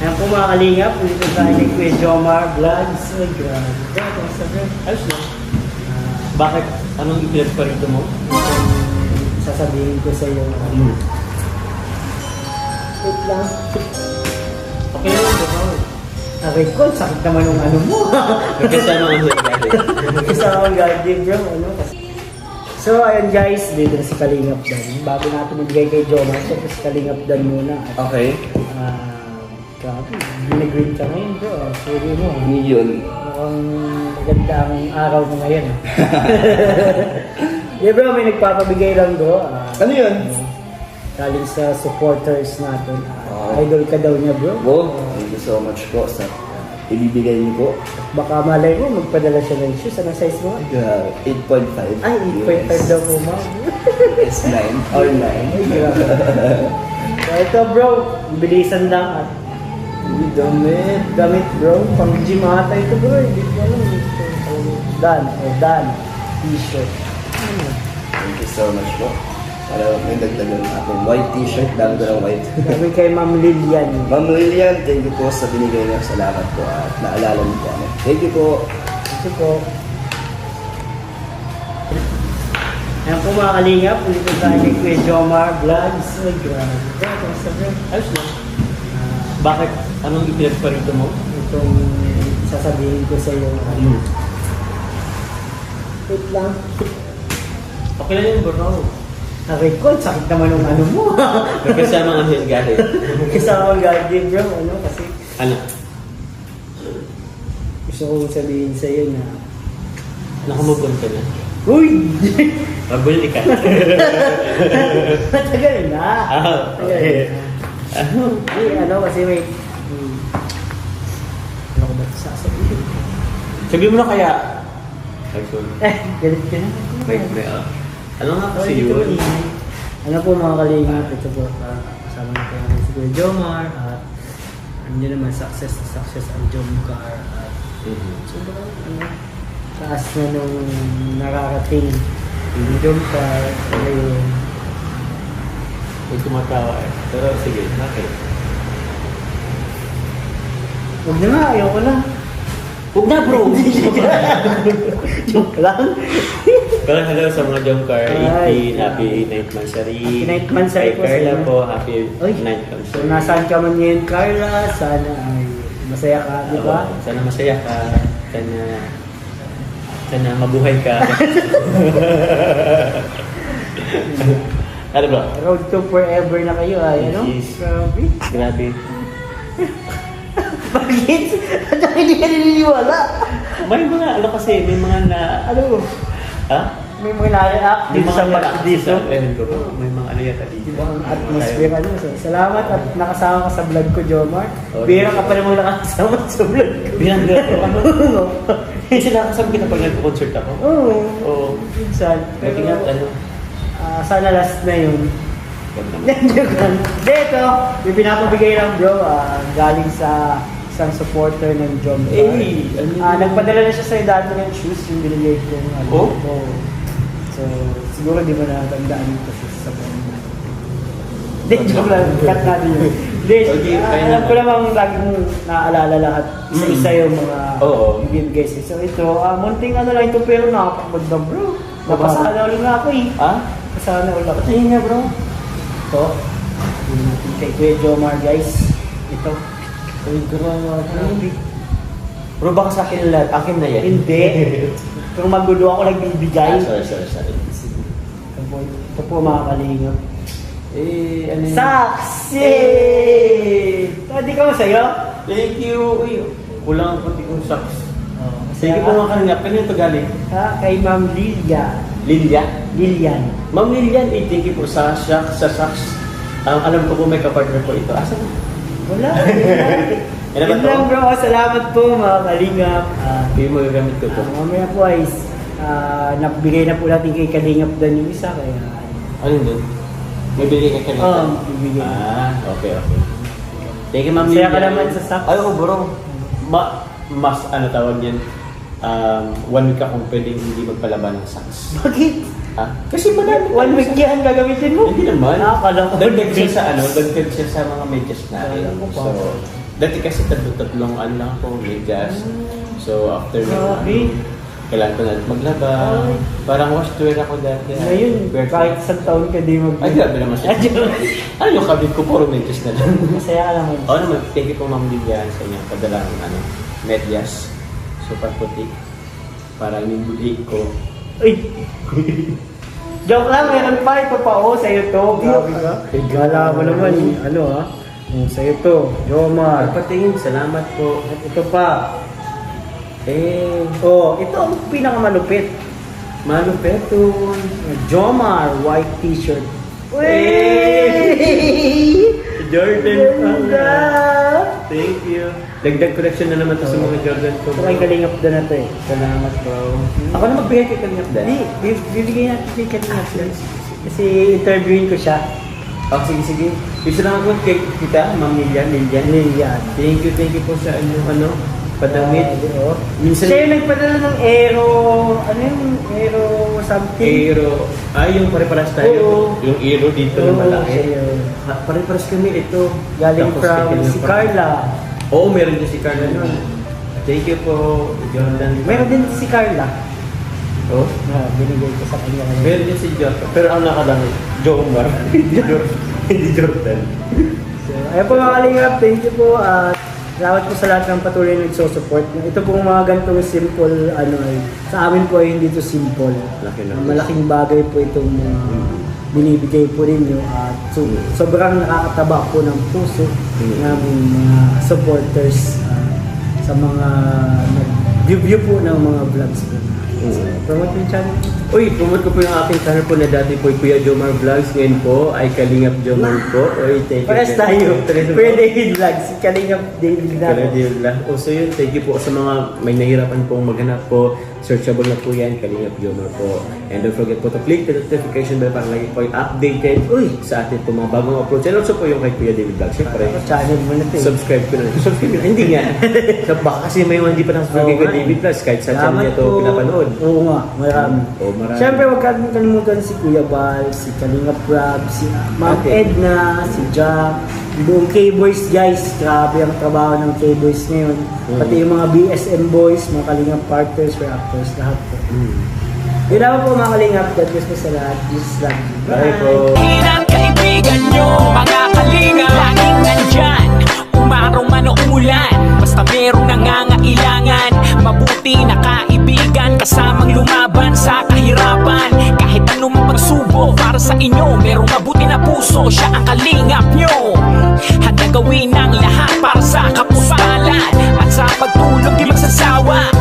Ayan po mga kalingap, dito tayo ni Kuya Jomar Vlogs. Ay, grabe. Kamusta bro? Ayos lang. Ah, Bakit? Anong ipinagparito mo? itong sasabihin ko sa iyo. ano, Wait lang. Okay lang, bro. Aray ko, sakit naman ng ano mo. Nagkasama ang sinagali. Kasama ang guardian bro. Ano. So, ayun guys, dito na si Kalingap Dan. Bago natin magbigay kay Jomar, so si Kalingap Dan muna. At, Okay. ah, grabe, binigreen ka ngayon bro. Ah, Sorry mo. ah. Yun. Mukhang maganda ang araw mo ngayon. ah. yeah bro, may nagpapabigay lang bro. Ah, Ano yun? galing sa supporters natin. Ah, Oh. Idol ka daw niya bro. Bo, thank you so much po sa ibibigay niyo po. Baka malay mo, magpadala siya ng shoes. Anong size mo? Uh, 8.5. Ay, 8.5 daw po ma'am. S9 or 9. Ay, grabe. so, ito bro, bilisan lang at Uy, damit. gamit bro. Pang gym ata ito bro. Hindi ko alam. Dan, o Dan, t-shirt. Ano? Thank you so much po. Para may dagdagan akong white t-shirt, dami ko ng white. Sabi kay Ma'am Lilian. Ma'am Lilian, thank you po sa binigay niyo. Salamat po at naalala niyo po kami. Thank you po. Ito po. Ayan po mga kalingap, dito tayo ni Kuya Jomar Vlogs. Ay, grabe. Bro? Ayos lang. Ah, Bakit? Anong ipinagparito mo? itong sasabihin ko sa iyo. Ano, wait lang. Okay lang yun, bro. Aray ko, sakit naman ng ano mo. Nagkasama ang sinagali. Kasama ang guardian bro, ano kasi Ano? gusto ko sabihin sa iyo na Nakamubon ka na. Uy! Mabuli ka. Matagal na. Ah, okay. Ano? Ay, ano kasi may... Hmm. Ano ko ba ito sasabihin? Sabi mo na kaya. Ay, sorry. Eh, galit ka na. Wait, ah. Ano nga kasi yun? ingay. Ano po mga kalingap, ito po, uh, kasama natin ang si Kuya Jomar at ano naman, success na success ang Jomcar at Mhm. sobrang ano, taas na nung nakarating yung Jomcar, ngayon, May tumatawa eh. Pero sige, bakit? huwag na nga, ayoko na. Huwag na bro! Joke lang. Pero hello sa mga Jomcar, Ay. 18, happy 9th monthsary. Happy ninth monthsary Kay po sa Carla inyo. po, happy Oy. 9th So, nasaan ka man ngayon, Carla? Sana ay masaya ka, di ba? Oo, Sana masaya ka. Sana, sana mabuhay ka. ano ba? Road to forever na kayo ay, ano? Yes. Grabe. Grabe. Bakit? Ano hindi ka naniniwala? May mga, ano kasi, may mga na, Ano? ha? May mga na-react dito sa pag dito. May mga ano yata dito. Diba ang atmosphere ano? So, salamat at nakasama ka sa vlog ko, Jomar. Oh, Bira ka pa namang nakasama sa vlog ko. Bilang gato, ano? Kasi nakasama kita pag nagpo-concert ako. Oo. Oo. Minsan. Buti nga, ano? ah, sana last na yun. Naman. Hindi, ito. May pinapabigay lang bro. ah, galing sa isang supporter ng Jom. Eh, ano Ah, nagpadala na siya sa dati ng shoes yung binigay ko. Ano, Oh? Oo. So, siguro di mo natandaan yung kasi sa buwan mo. Hindi, joke lang. Cut natin yun. Hindi, Okay, ah, alam ko naman. namang lagi mong naaalala lahat. Isa-isa Mm. yung mga Oo. ibibigay sa'yo. So, ito, ah, munting ano lang ito pero nakakapagod na bro. Napasana ulit na ako eh. Ha? Kasana ulit ako. Tingin nga bro. Ito. Kay Kuya Jomar guys. Ito. Ay, grabe. Bro, baka sa akin lahat. Akin na yan. Hindi. Kung magulo ako nagbibigay. Ah, sorry, sorry, sorry. Ito po, ito po mga kalingap. Eh, ano yun? Saksi! Hindi ka masaya? Thank you. Uy, kulang ang puti kong socks. Oh, Sige po mga kanina, kanina ito galing? Ha? Kay Ma'am Lilia. Lilia? Lilian. Ma'am Lilian, eh, thank you po sa socks. Sa socks. Um, alam ko po may kapartner po ito. Asa na? Wala. Ano ba to? bro. Salamat po mga kalingap. Ah, Hindi mo gagamit ko po. Ah, mamaya po ay ah, nabigay na po natin kay Kalingap Dan yung isa kaya Ano doon? May bigay ka kanina? Oo, bibigyan. Ah, okay, okay. Thank you, Ma'am Masaya Lilian. ka naman sa socks. Ay, oo, bro. Ma mas, ano tawag yan? Um, one week akong pwedeng hindi magpalaban ng socks. bakit? Ah, kasi madami. One week yan gagamitin mo. Hindi naman. Nakakala ko. Dagdag siya sa ano, dagdag siya sa mga medyas pa. So, dati kasi tatlo-tatlong ano lang ako, medyas. So, after na, Grabe. kailangan ko na maglaba. Ay. Parang wash to wear ako dati. Ngayon, Wear kahit isang taon ka di mag... Ay, grabe naman siya. Ah, joke. ano yung kabit ko, puro medyas na lang. Masaya ka naman. Oo naman, thank you po Ma'am Lilian sa inyong padalang ano, medyas. Super puti. Parang yung buli ko. Uy! Joke lang, meron pa ito pa oh, sa'yo to. Grabe ka. Eh, Gala mo naman, ano ha? Yung sa'yo to, Jomar. Patingin, salamat po. At ito pa. Eh, Oh, ito ang pinakamalupit. malupit to. Jomar, white t-shirt. Eh! Jordan Ganda! Thank you. Dagdag collection na naman to sa mga Jordan ko. Ito kay Kalingap doon na to eh. Salamat bro. Ako na magbigay kay Kalingap Dan. Hindi, bi- bibigyan natin kay Kalingap doon. Kasi interviewin ko siya. Oh, sige, sige. Gusto lang ako kay kita, Ma'am Lilian, Lilian. Lilian. Thank you, thank you po sa ano, ano, padamit. Oo. Minsan- Siya yung nagpadala ng aero, ano yung aero something? Aero. Ay, yung pare-paras tayo. Oo. Yung aero dito na Oo, malaki. siya yun. Ha, Pare-paras kami ito. Galing Tapos from si Kalingap. Carla. Oo, meron din si Carla nun. Thank you po, Jordan. Meron din si Carla. Oh. Na binigay ko sa kanya. Meron din si Jordan. Pero ang nakalangit, Jomar. Hindi Jordan. Hindi Jordan. So, ayun po mga kalingap, thank you po. At salamat po sa lahat ng patuloy na nagsosupport. Ito pong mga ganitong simple, ano ay, sa amin po ay hindi to simple. Laki. Malaking bagay po itong mga binibigay po ninyo at so, sobrang nakakataba po ng puso Mm. namin mga supporters ah, sa mga nag-view po ng mga vlogs po. So, Mm. promote yung channel. Uy, promote ko po yung aking channel po na dati po Kuya Jomar Vlogs. Ngayon po ay Kalingap Jomar po. Uy, thank you. Pares tayo. Kuya David Vlogs, Kalingap David na. Kalingap lang. O so yun, thank you po sa mga may nahirapan pong maghanap po. Searchable na po yan, Kalingap Jomar po. And don't forget po to click the notification bell para lagi po yung updated uy, sa atin po mga bagong uploads. And also po yung kay Kuya David Vlogs. Siyempre, Channel mo na eh. subscribe ko na. Subscribe na. Hindi nga. so, baka kasi may mga hindi pa nakasubscribe kay nga eh. David Vlogs kahit sa channel niya to pinapanood. Oo nga, marami. Marami. Siyempre, huwag kang kalimutan si Kuya Bal, si Kalinga Prab, si Ma'am Okay. Edna, si Jack, yung buong K-Boys guys. Grabe ang trabaho ng K-Boys ngayon. Mm. Pati yung mga BSM boys, mga Kalinga partners, reactors, lahat po. Mm. Yun naman po mga Kalinga, God bless po sa lahat. Jesus love you. Bye po. Inang kaibigan nyo, mga kalinga Laging nandyan, umaraw man o umulan Basta merong nangangailangan puso, siya ang kalingap nyo. Handa gawin ang lahat para sa kapusalan At sa pagtulong di magsasawa